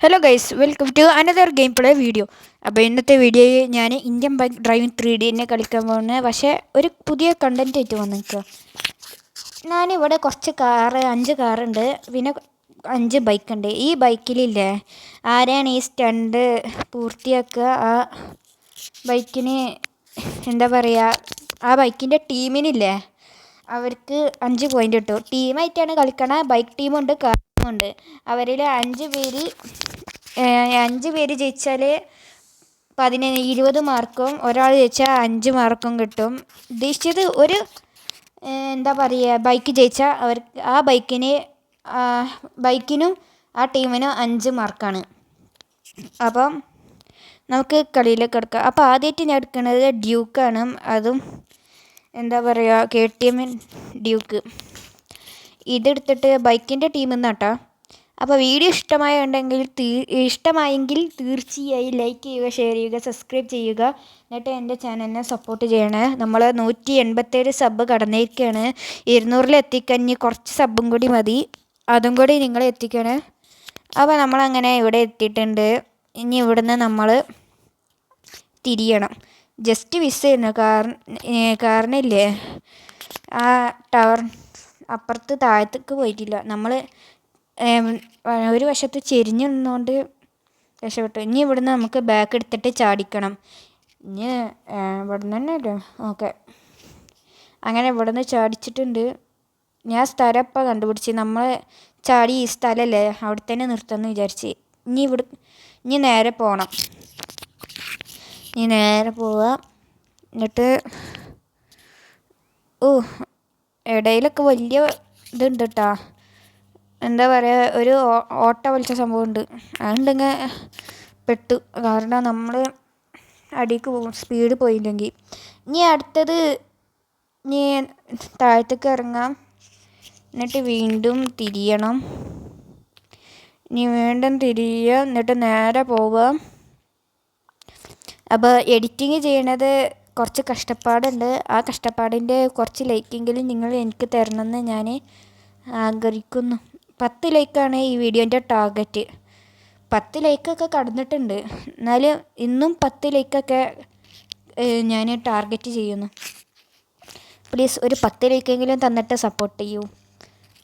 Hello guys welcome to another game play video അപ്പോൾ ഇന്നത്തെ വീഡിയോയിൽ ഞാൻ Indian bike driving three D തന്നെ കളിക്കാൻ പോകുന്നത് പക്ഷേ ഒരു പുതിയ കണ്ടന്റ് ആയിട്ട് വന്നു നിൽക്കുക ഞാനിവിടെ കുറച്ച് കാറ് അഞ്ച് കാറുണ്ട്. പിന്നെ അഞ്ച് ബൈക്കുണ്ട്. ഈ ബൈക്കിലില്ലേ ആരാണ് ഈ സ്റ്റണ്ട് പൂർത്തിയാക്കുക? ആ ബൈക്കിന് എന്താ പറയുക ആ ബൈക്കിന്റെ ടീമിനില്ലേ അവർക്ക് അഞ്ച് പോയിന്റ് കിട്ടും ടീമായിട്ടാണ് കളിക്കണ. ബൈക്ക് ടീമുണ്ട് കാർ ടീമുണ്ട് അവരിൽ അഞ്ച് പേര് അഞ്ച് പേര് ജയിച്ചാൽ പതിന ഇരുപത് മാർക്കും ഒരാൾ ജയിച്ചാൽ അഞ്ച് മാർക്കും കിട്ടും. ഉദ്ദേശിച്ചത് ഒരു എന്താ പറയുക ബൈക്ക് ജയിച്ചാൽ അവർ ആ ബൈക്കിനെ ബൈക്കിനും ആ ടീമിനും അഞ്ച് മാർക്കാണ്. അപ്പം നമുക്ക് കളിയിലേക്ക് എടുക്കാം അപ്പോൾ ആദ്യമായിട്ട് ഞാൻ എടുക്കുന്നത് ഡ്യൂക്കാണ്. അതും എന്താ പറയുക കെ ടി എമ്മിൻ ഡ്യൂക്ക്. ഇതെടുത്തിട്ട് ബൈക്കിന്റെ ടീമിൽ നിന്നാട്ടോ അപ്പോൾ വീഡിയോ ഇഷ്ടമായുണ്ടെങ്കിൽ തീ ഇഷ്ടമായെങ്കിൽ തീർച്ചയായും ലൈക്ക് ചെയ്യുക ഷെയർ ചെയ്യുക സബ്സ്ക്രൈബ് ചെയ്യുക. എന്നിട്ട് എന്റെ ചാനലിനെ സപ്പോർട്ട് ചെയ്യണേ. നമ്മൾ നൂറ്റി എൺപത്തേഴ് സബ് കടന്നിരിക്കുകയാണ് ഇരുന്നൂറിൽ എത്തിക്കഴിഞ്ഞ് കുറച്ച് സബ്ബും കൂടി മതി. അതും കൂടി നിങ്ങൾ എത്തിക്കണേ. അപ്പോൾ നമ്മളങ്ങനെ ഇവിടെ എത്തിയിട്ടുണ്ട്. ഇനി ഇവിടുന്ന് നമ്മൾ തിരിയണം. ജസ്റ്റ് വിസ് ചെയ്യുന്നു കാരണം കാരണമില്ലേ ആ ടവർ അപ്പുറത്ത് താഴത്തേക്ക് പോയിട്ടില്ല. നമ്മൾ ഒരു വശത്ത് ചെരിഞ്ഞു നിന്നുകൊണ്ട് രക്ഷപ്പെട്ടു. ഇനി ഇവിടുന്ന് നമുക്ക് ബാക്ക് എടുത്തിട്ട് ചാടിക്കണം. ഇനി ഇവിടുന്ന് തന്നെ അല്ലേ? ഓക്കെ. അങ്ങനെ ഇവിടുന്ന് ചാടിച്ചിട്ടുണ്ട്. ഞാൻ സ്ഥലം ഇപ്പം കണ്ടുപിടിച്ച്. നമ്മൾ ചാടി ഈ സ്ഥലമല്ലേ അവിടെ തന്നെ നിർത്താമെന്ന് വിചാരിച്ച്. ഇനി ഇവിടെ ഇനി നേരെ പോകണം ഇനി നേരെ പോവാം. എന്നിട്ട് ഓ ഇടയിലൊക്കെ വലിയ ഇതുണ്ട് കേട്ടോ എന്താ പറയുക ഒരു ഓട്ട വലിച്ച സംഭവമുണ്ട്. അതുണ്ടെങ്കിൽ പെട്ടു. കാരണം നമ്മൾ അടിക്ക് പോകും സ്പീഡ് പോയില്ലെങ്കിൽ ഇനി അടുത്തത് ഇനി താഴത്തേക്ക് ഇറങ്ങാം. എന്നിട്ട് വീണ്ടും തിരിയണം. ഇനി വീണ്ടും തിരിയുക എന്നിട്ട് നേരെ പോവുക അപ്പോൾ എഡിറ്റിങ് ചെയ്യണത് കുറച്ച് കഷ്ടപ്പാടുണ്ട്. ആ കഷ്ടപ്പാടിന്റെ കുറച്ച് ലൈക്കെങ്കിലും നിങ്ങൾ എനിക്ക് തരണമെന്ന് ഞാൻ ആഗ്രഹിക്കുന്നു. പത്ത് ലൈക്കാണ് ഈ വീഡിയോന്റെ ടാർഗറ്റ്. പത്ത് ലൈക്കൊക്കെ കടന്നിട്ടുണ്ട്. എന്നാലും ഇന്നും പത്ത് ലൈക്കൊക്കെ ഞാൻ ടാർഗറ്റ് ചെയ്യുന്നു. പ്ലീസ് ഒരു പത്ത് ലൈക്കെങ്കിലും തന്നിട്ട് സപ്പോർട്ട് ചെയ്യൂ.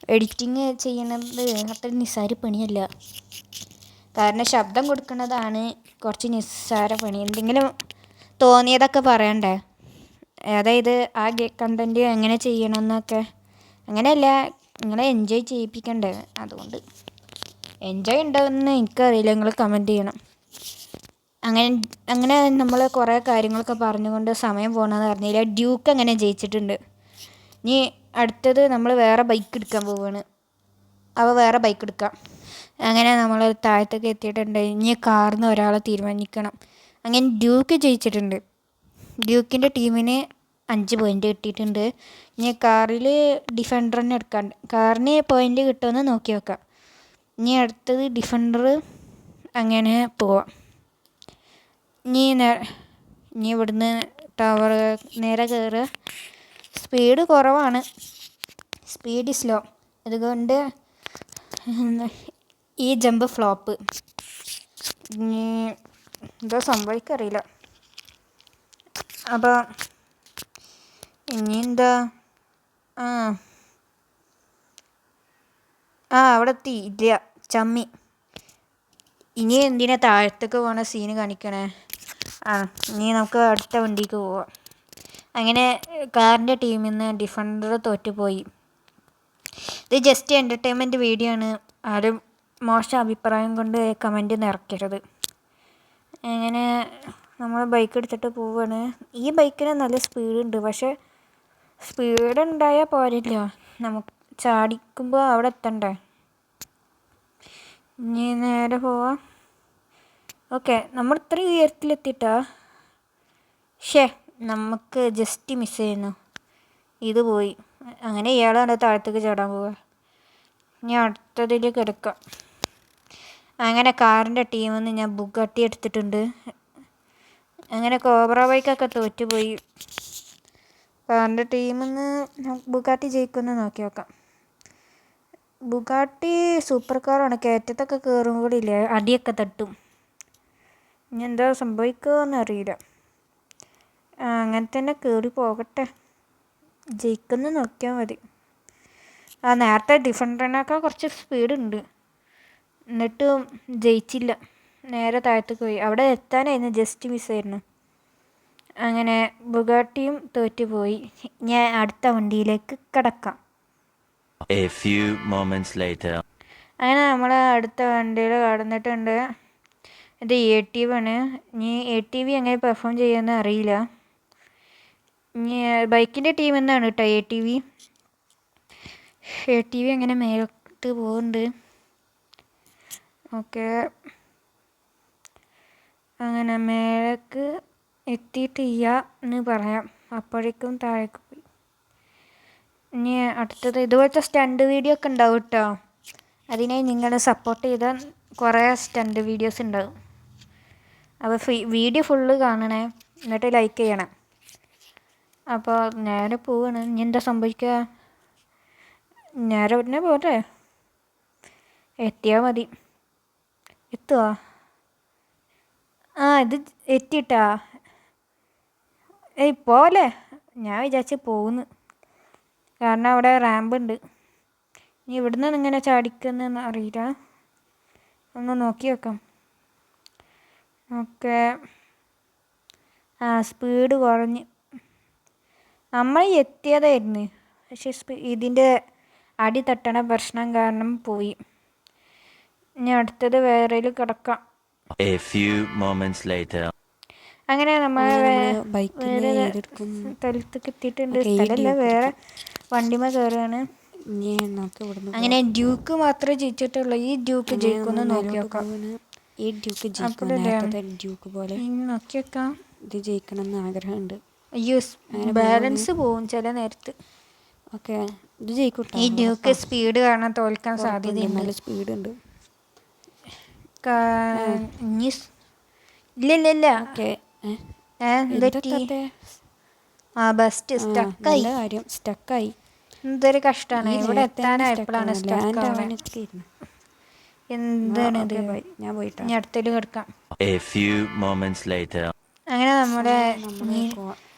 എഡിറ്റിങ് ചെയ്യണത് അത്ര നിസ്സാര പണിയല്ല. കാരണം ശബ്ദം കൊടുക്കുന്നതാണ് കുറച്ച് നിസ്സാര പണി. എന്തെങ്കിലും തോന്നിയതൊക്കെ പറയണ്ടേ? അതായത് ആ കണ്ടന്റ് എങ്ങനെ ചെയ്യണം എന്നൊക്കെ അങ്ങനെയല്ല നിങ്ങളെ എൻജോയ് ചെയ്യിപ്പിക്കണ്ടേ? അതുകൊണ്ട് എൻജോയ് ഉണ്ടാവുമെന്ന് എനിക്കറിയില്ല. നിങ്ങൾ കമന്റ് ചെയ്യണം. അങ്ങനെ അങ്ങനെ നമ്മൾ കുറേ കാര്യങ്ങളൊക്കെ പറഞ്ഞുകൊണ്ട് സമയം പോകണമെന്ന് അറിഞ്ഞില്ല. ഡ്യൂക്ക് അങ്ങനെ ജയിച്ചിട്ടുണ്ട്. ഇനി അടുത്തത് നമ്മൾ വേറെ ബൈക്ക് എടുക്കാൻ പോവുകയാണ് അവ വേറെ ബൈക്ക് എടുക്കാം. അങ്ങനെ നമ്മൾ താഴത്തേക്ക് എത്തിയിട്ടുണ്ട്. ഇനി കാറിൽ നിന്ന് ഒരാളെ തീരുമാനിക്കണം. അങ്ങനെ ഡ്യൂക്ക് ജയിച്ചിട്ടുണ്ട്. ഡ്യൂക്കിന്റെ ടീമിന് അഞ്ച് പോയിന്റ് കിട്ടിയിട്ടുണ്ട്. ഇനി കാറിൽ ഡിഫൻഡർ തന്നെ എടുക്കാൻ. കാറിന് പോയിന്റ് കിട്ടുമെന്ന് നോക്കി വെക്കാം. ഇനി അടുത്തത് ഡിഫൻഡർ അങ്ങനെ പോവാം. ഇനി ഇനി ഇവിടുന്ന് ടവർ നേരെ കയറുക സ്പീഡ് കുറവാണ്. സ്പീഡ് സ്ലോ അതുകൊണ്ട് ഈ ജമ്പ് ഫ്ലോപ്പ് എന്താ സംഭവിക്കറിയില്ല. അപ്പോൾ ഇനി എന്താ ആ. ആ അവിടെ എത്തി ഇല്ല ചമ്മി. ഇനി എന്തിനാ താഴത്തേക്ക് പോണ സീന് കാണിക്കണേ? ആ ഇനി നമുക്ക് അടുത്ത വണ്ടിക്ക് പോവാം. അങ്ങനെ കാറിന്റെ ടീമിൽ നിന്ന് ഡിഫൻഡർ തോറ്റുപോയി. ഇത് ജസ്റ്റ് എന്റർടൈൻമെന്റ് വീഡിയോ ആണ്. ആരും മോശം അഭിപ്രായം കൊണ്ട് കമന്റ് നിറയ്ക്കരുത് അങ്ങനെ നമ്മൾ ബൈക്ക് എടുത്തിട്ട് പോവുകയാണ് ഈ ബൈക്കിന് നല്ല സ്പീഡുണ്ട് പക്ഷേ സ്പീഡ് ഉണ്ടായാൽ പോരില്ല. നമുക്ക് ചാടിക്കുമ്പോൾ അവിടെ എത്തണ്ടേ? ഇനി നേരെ പോവാം. ഓക്കെ നമ്മൾ ഇത്ര ഉയരത്തിലെത്തിയിട്ടാ ഷേ നമുക്ക് ജസ്റ്റ് മിസ് ചെയ്യുന്നു. ഇത് പോയി. അങ്ങനെ ഇയാളാണ് താഴത്തേക്ക് ചാടാൻ പോവുക ഇനി അടുത്തതിൽ കിടക്കാം. അങ്ങനെ കാറിന്റെ ടീമിൽ നിന്ന് ഞാൻ ബുഗാട്ടി എടുത്തിട്ടുണ്ട് അങ്ങനെ കോബ്ര ബൈക്കൊക്കെ തോറ്റുപോയി. കാറിന്റെ ടീമിൽ നിന്ന് ബുഗാട്ടി ജയിക്കുമെന്ന് നോക്കി നോക്കാം. ബുഗാട്ടി സൂപ്പർ കാറാണ്. കയറ്റത്തൊക്കെ കയറും കൂടി ഇല്ലേ? അടിയൊക്കെ തട്ടും. ഇനി എന്താ സംഭവിക്കുമെന്ന് അറിയില്ല. അങ്ങനെ തന്നെ കയറി പോകട്ടെ. ജയിക്കുന്ന നോക്കിയാൽ മതി. ആ നേരത്തെ ഡിഫൻഡറിനൊക്കെ കുറച്ച് സ്പീഡ് ഉണ്ട് എന്നിട്ടും ജയിച്ചില്ല. നേരെ താഴത്തേക്ക് പോയി. അവിടെ എത്താനായിരുന്നു. ജസ്റ്റ് മിസ്സായിരുന്നു അങ്ങനെ ബുഗാട്ടിയും തോറ്റുപോയി ഞാൻ അടുത്ത വണ്ടിയിലേക്ക് കിടക്കാം. അങ്ങനെ നമ്മൾ അടുത്ത വണ്ടിയിൽ കടന്നിട്ടുണ്ട്. ഇത് എ ടി വി ആണ്. ഇനി എ ടി വി എങ്ങനെ പെർഫോം ചെയ്യുമെന്ന് അറിയില്ല. ഇനി ബൈക്കിന്റെ ടീം എന്നാണ് കേട്ടോ A T V A T V അങ്ങനെ മേലോട്ട് പോകുന്നുണ്ട്? ഓക്കെ. അങ്ങനെ മേലേക്ക് എത്തിയിട്ടില്ല എന്ന് പറയാം. അപ്പോഴേക്കും താഴേക്ക് പോയി. ഇനി അടുത്തത് ഇതുപോലത്തെ സ്റ്റണ്ട് വീഡിയോ ഒക്കെ ഉണ്ടാവും കേട്ടോ. അതിനായി നിങ്ങൾ സപ്പോർട്ട് ചെയ്താൽ കുറേ സ്റ്റണ്ട് വീഡിയോസ് ഉണ്ടാവും. അപ്പോൾ വീഡിയോ ഫുള്ള് കാണണേ. എന്നിട്ട് ലൈക്ക് ചെയ്യണേ. അപ്പോൾ നേരെ പോവാണ്. ഇനി എന്താ സംഭവിക്കുക നേരെ ഉടനെ പോട്ടെ. എത്തിയാൽ മതി. എത്തുവാ ആ ഇത് എത്തിയിട്ടാ. ഏയ് പോലേ ഞാൻ വിചാരിച്ച് പോകുന്നു കാരണം അവിടെ റാമ്പ് ഉണ്ട്. ഇനി ഇവിടുന്ന് ഇങ്ങനെ ചാടിക്കുന്നെന്ന് അറിയില്ല. ഒന്ന് നോക്കി വെക്കാം. ഓക്കെ. ആ സ്പീഡ് കുറഞ്ഞ്. നമ്മൾ എത്തിയതായിരുന്നു. പക്ഷേ സ്പീ- ഇതിന്റെ അടി തട്ടണ പ്രശ്നം കാരണം പോയി. ഇനി അടുത്തത് വേറെയിൽ കിടക്കാം. A few moments later. അങ്ങനെ നമ്മൾ വേറെ സ്ഥലത്തേക്ക് എത്തിയിട്ടുണ്ട് സ്ഥലമല്ല വേറെ വണ്ടിമ കയറുകയാണ് ഇനി നമുക്ക് ഇവിടുന്ന് അങ്ങനെ ഡ്യൂക്ക് മാത്രമേ ജയിച്ചിട്ടുള്ളൂ. ഈ ഡ്യൂക്ക് ജയിക്കുമെന്ന് നോക്കി നോക്കാം ഈ ഡ്യൂക്ക് ജയിക്കും? നേരത്തെ ഡ്യൂക്ക് പോലെ നോക്കി വെക്കാം. ഇത് ജയിക്കണം എന്ന് ആഗ്രഹമുണ്ട്. അയ്യോ ബാലൻസ് പോകും ചില നേരത്ത്. ഓക്കെ ഇത് ജയിക്കൂട്ടോ? ഈ ഡ്യൂക്ക് സ്പീഡ് കാരണം തോൽക്കാൻ സാധ്യതയുണ്ട്. നല്ല സ്പീഡ് ഉണ്ട്. കാ- ഇനി സ്- ഇല്ല ഇല്ല ഇല്ല ഓക്കെ ഏ, എന്തെറ്റി? ആ ബെസ്റ്റ് സ്റ്റക്കായി കാര്യം. സ്റ്റക്കായി എന്തൊരു കഷ്ടമാണ് ഇവിടെ എത്താനായപ്പോഴാണ് സ്റ്റക്ക് എന്താണ് ഇത്? ഞാൻ പോയിട്ടാ. ഇനി അടുത്തേക്ക് കിടക്കാം. അങ്ങനെ നമ്മുടെ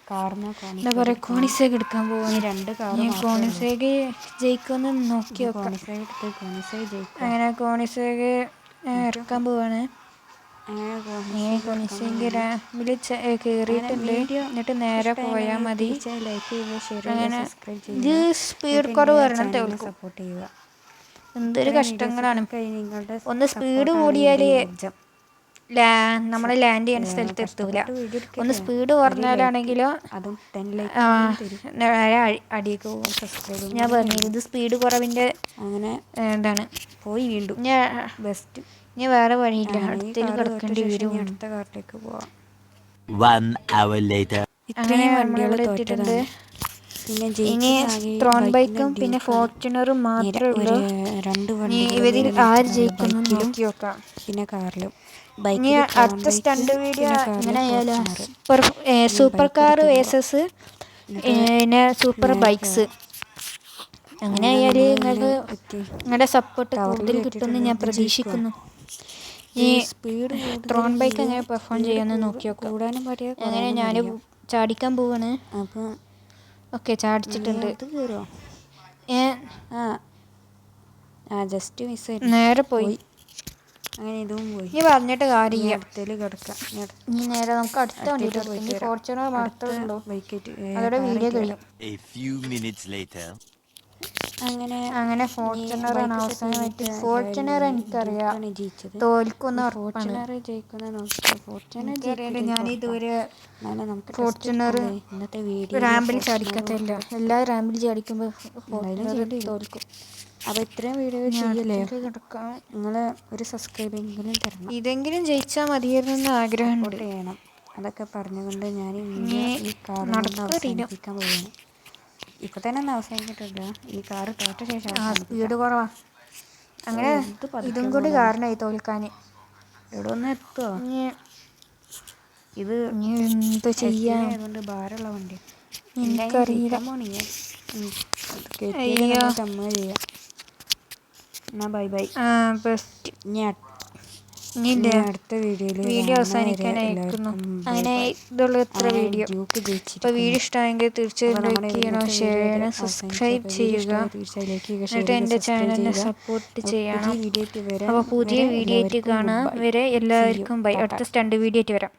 കാറിന് എന്താ പറയാ കോണിസേക്ക് എടുക്കാൻ പോകുന്നു രണ്ട് കോണിസേക്ക് ജയിക്കുമെന്ന് നോക്കി അങ്ങനെ കോണിസേക്ക് ഇറക്കാൻ പോവാണ്. കയറിയിട്ടുണ്ട് എന്നിട്ട് നേരെ പോയാൽ മതി. അങ്ങനെ ഇത് സ്പീഡ് കുറവ് സപ്പോർട്ട് ചെയ്യുക. എന്തൊരു കഷ്ടങ്ങളാണ്. ഒന്ന് സ്പീഡ് കൂടിയാൽ നമ്മളെ ലാൻഡ് ചെയ്യുന്ന സ്ഥലത്ത് എത്തൂല. ഒന്ന് സ്പീഡ് കുറഞ്ഞാലാണെങ്കിലോ അതും ടെൻ ലൈക്ക് ആ നേരെ അടി- അടിയൊക്കെ പോകും. സബ്സ്ക്രൈബ് ഞാൻ പറഞ്ഞു ഇത് സ്പീഡ് കുറവിന്റെ അങ്ങനെ എന്താണ്? പോയി വീണ്ടും. ഞാൻ ബെസ്റ്റ് ഇനി വേറെ വഴിയില്ല അടുത്തേക്ക് കിടക്കേണ്ടി വരും. അടുത്ത കാറിലേക്ക് പോവാം. അങ്ങനെ. ഇത്രയും വണ്ടികൾ പിന്നെ ഇനി ത്രോൺ ബൈക്കും പിന്നെ. ഫോർച്യൂണറും മാത്രമേ ഉള്ളൂ. രണ്ട് ഇവരിൽ ആര് ജയിക്കുന്നു നോക്കി നോക്കാം. പിന്നെ കാറിലും. ഇനി അടുത്ത സ്റ്റണ്ട് വീഡിയോ ആയാലും സൂപ്പർ കാർ വേസസ് പിന്നെ സൂപ്പർ ബൈക്സ്. അങ്ങനെ ആയാൽ നിങ്ങൾക്ക് നിങ്ങളുടെ സപ്പോർട്ട് കൂടുതൽ കിട്ടുമെന്ന് ഞാൻ പ്രതീക്ഷിക്കുന്നു. ഈ സ്പീഡ് ത്രോൺ ബൈക്ക് എങ്ങനെ പെർഫോം ചെയ്യാമെന്ന് നോക്കി നോക്കാം. കൂടാനും പറയാ അങ്ങനെ ഞാൻ ചാടിക്കാൻ പോവാണ്. അപ്പം ഓക്കെ ചാടിച്ചിട്ടുണ്ട്. ഇത് കയറുമോ ഞാൻ ആ. ആ ജസ്റ്റ് മിസ് നേരെ പോയി. അങ്ങനെ ഇതും പോയി. ഇനി പറഞ്ഞിട്ട് കാര്യമില്ല. അടുത്തേൽ കിടക്കാം. ഇനി അടുത്ത ഇനി നേരെ നമുക്ക് അടുത്ത വണ്ടിയിട്ട് പോയി. ഇനി ഫോർച്യൂണർ മാത്രമേ ഉള്ളൂ. ബൈക്കേറ്റ് അതോടെ വീഡിയോ കഴിയും. A few minutes later. അങ്ങനെ അങ്ങനെ ഫോർച്യൂണറാണ് അവസാനമായിട്ട് ഫോർച്യൂണർ എനിക്കറിയാം. തോൽക്കുന്ന ഫോർച്യൂണർ ജയിക്കുന്ന ഫോർച്യൂണർ ഞാൻ ഇതുവരെ ഫോർച്യൂണർ ഇന്നത്തെ വീഡിയോ റാമ്പിൽ ചാടിക്കത്തില്ല. എല്ലാ റാമ്പിൽ ചാടിക്കുമ്പോൾ തോൽക്കും. അപ്പോൾ ഇത്രയും വീഡിയോ ചെയ്യല്ലേ? നിങ്ങൾ ഒരു നിങ്ങൾ ഒരു സബ്സ്ക്രൈബെങ്കിലും തരണം. ഇതെങ്കിലും ജയിച്ചാൽ മതിയായിരുന്നു എന്ന് ആഗ്രഹം ചെയ്യണം. അതൊക്കെ പറഞ്ഞുകൊണ്ട് ഞാൻ ഈ കാർ കൊണ്ട് അവസാനിപ്പിക്കാൻ പോവുകയാണ്. ഇപ്പൊ തന്നെ അവസാനിച്ചിട്ടില്ല ഈ കാറ് തോറ്റ ശേഷം ആ സ്പീഡ് കുറവാ. അങ്ങനെ ഇതും കൂടി കാരണമായി തോൽക്കാൻ ഇവിടെ ഒന്ന് എത്തുമോ ഇത് ഇനി എന്താ ചെയ്യാൻ അതുകൊണ്ട് ഭാരമുള്ള വണ്ടി. എനിക്കറിയില്ല. ചമ്മ ചെയ്യാം. എന്നാ ബൈ ബൈ. ബെസ്റ്റ്. അട്- ഇനി അടുത്ത വീഡിയോയിൽ വീഡിയോ അവസാനിക്കാനായിരിക്കുന്നു അങ്ങനെ ഇതുള്ള ഇത്ര വീഡിയോ. അപ്പോൾ വീഡിയോ ഇഷ്ടമായെങ്കിൽ തീർച്ചയായും ലൈക്ക് ചെയ്യണം ഷെയർ ചെയ്യണം സബ്സ്ക്രൈബ് ചെയ്യുക. എന്നിട്ട് എന്റെ എന്റെ ചാനലിനെ സപ്പോർട്ട് ചെയ്യണം. അപ്പോൾ പുതിയ വീഡിയോ ആയിട്ട് കാണാം. വരെ എല്ലാവർക്കും ബൈ അടുത്ത സ്റ്റണ്ട് വീഡിയോ ആയിട്ട് വരാം.